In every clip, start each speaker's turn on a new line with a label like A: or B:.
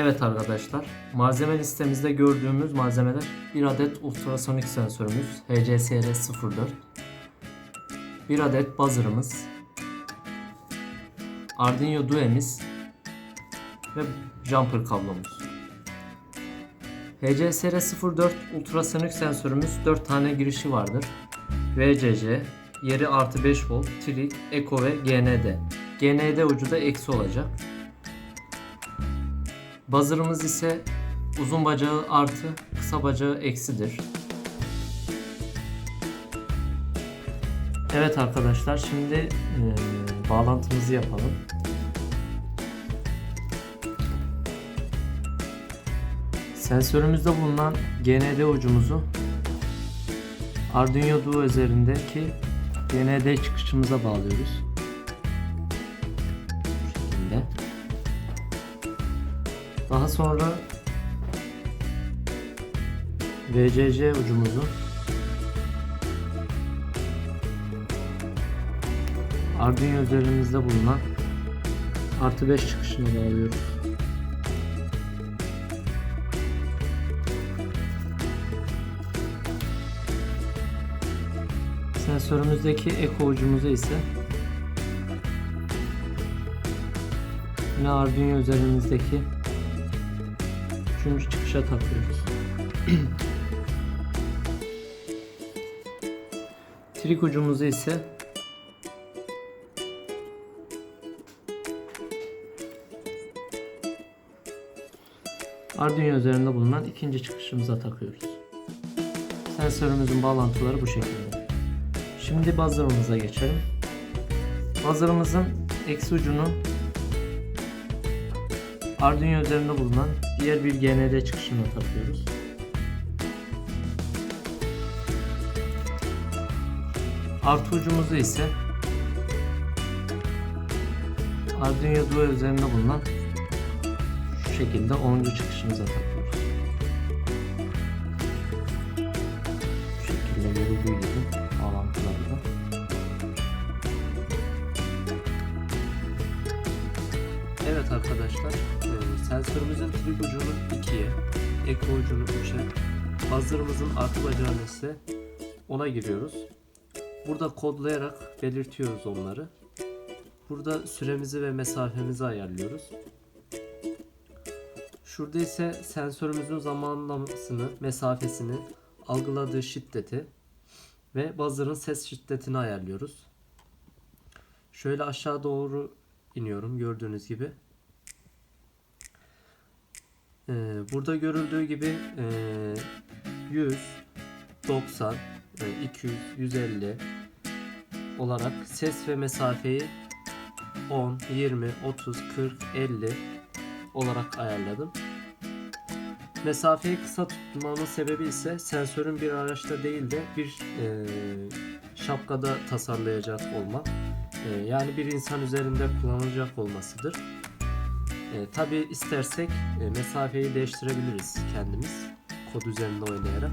A: Evet arkadaşlar, malzeme listemizde gördüğümüz malzemeler bir adet ultrasonik sensörümüz HCSR 04 bir adet buzzer'ımız Arduino Duo'miz ve jumper kablomuz. HCSR 04 ultrasonik sensörümüz 4 tane girişi vardır. VCC, yeri artı 5 volt, trig, eko ve GND. GND ucu da eksi olacak. Buzzer'ımız ise uzun bacağı artı, kısa bacağı eksidir. Evet arkadaşlar şimdi eee, bağlantımızı yapalım. Sensörümüzde bulunan GND ucumuzu Arduino Duo üzerindeki GND çıkışımıza bağlıyoruz. Daha sonra VCC ucumuzu Arduino üzerimizde bulunan artı 5 çıkışına bağlıyoruz. Sensörümüzdeki eko ucumuzu ise yine Arduino üzerimizdeki üçüncü çıkışa takıyoruz. Trik ucumuzu ise Arduino üzerinde bulunan ikinci çıkışımıza takıyoruz. Sensörümüzün bağlantıları bu şekilde. Şimdi buzzer'ımıza geçelim. Buzzer'ımızın eksi ucunu Arduino üzerinde bulunan diğer bir GND çıkışına takıyoruz. Artı ucumuzu ise Arduino Duo üzerinde bulunan şu şekilde 10. çıkışımıza takıyoruz. Sensörümüzün trig ucunu 2'ye, eko ucunu 3'e, buzzer'ımızın artı bacağını ise 10'a giriyoruz. Burada kodlayarak belirtiyoruz onları. Burada süremizi ve mesafemizi ayarlıyoruz. Şurada ise sensörümüzün zamanlamasını, mesafesini, algıladığı şiddeti ve buzzer'ın ses şiddetini ayarlıyoruz. Şöyle aşağı doğru iniyorum gördüğünüz gibi. Ee, burada görüldüğü gibi e, 100, 90, e, 200, 150 olarak ses ve mesafeyi 10, 20, 30, 40, 50 olarak ayarladım. Mesafeyi kısa tutmamın sebebi ise sensörün bir araçta değil de bir e, şapkada tasarlayacak olmak. E, yani bir insan üzerinde kullanılacak olmasıdır. E, Tabi istersek e, mesafeyi değiştirebiliriz kendimiz kod üzerinde oynayarak.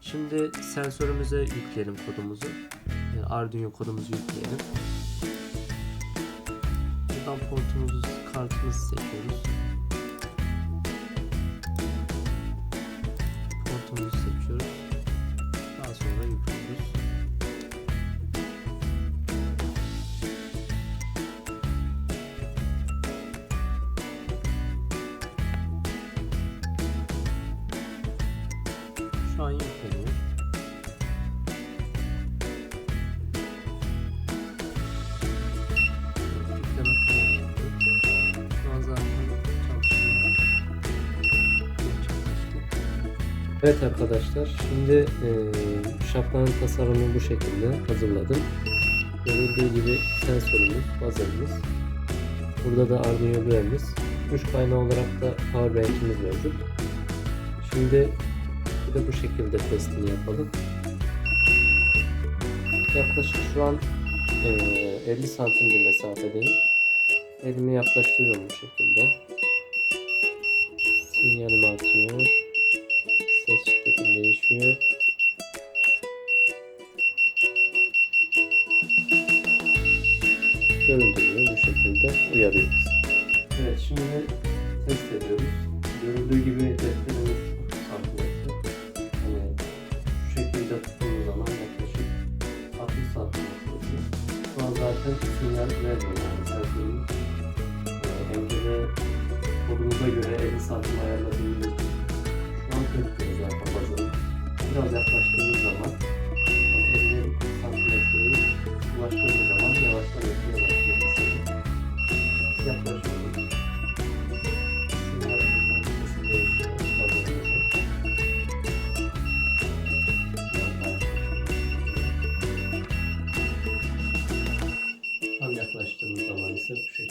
A: Şimdi sensörümüze yükleyelim kodumuzu. E, Arduino kodumuzu yükleyelim. Buradan portumuzu, kartımızı seçiyoruz. Portumuzu seçiyoruz. Şu an yükleniyor. Yükleme tamamlandı. Şu an zaten çalışma gerçekleşti. Evet arkadaşlar şimdi e, şapkanın tasarımını bu şekilde hazırladım. Görüldüğü gibi sensörümüz, buzzer'ımız. Burada da Arduino Duo'miz. Güç kaynağı olarak da powerbank'imiz mevcut. Şimdi bir de bu şekilde testini yapalım. Yaklaşık şu an eee, 50 santim bir mesafedeyim. Elimi yaklaştırıyorum bu şekilde. Sinyalim artıyor. Ses şiddetim değişiyor. Görüldüğü bu şekilde uyarıyoruz. Evet şimdi test ediyoruz. görüldüğü gibi defterimiz zaten sinyal vermiyor yani sensörümüz. Ee, MCD kodumuza göre 50 santim ayarladığımız için şu an kırık zaten bazen. Biraz yaklaştığımız zaman seu.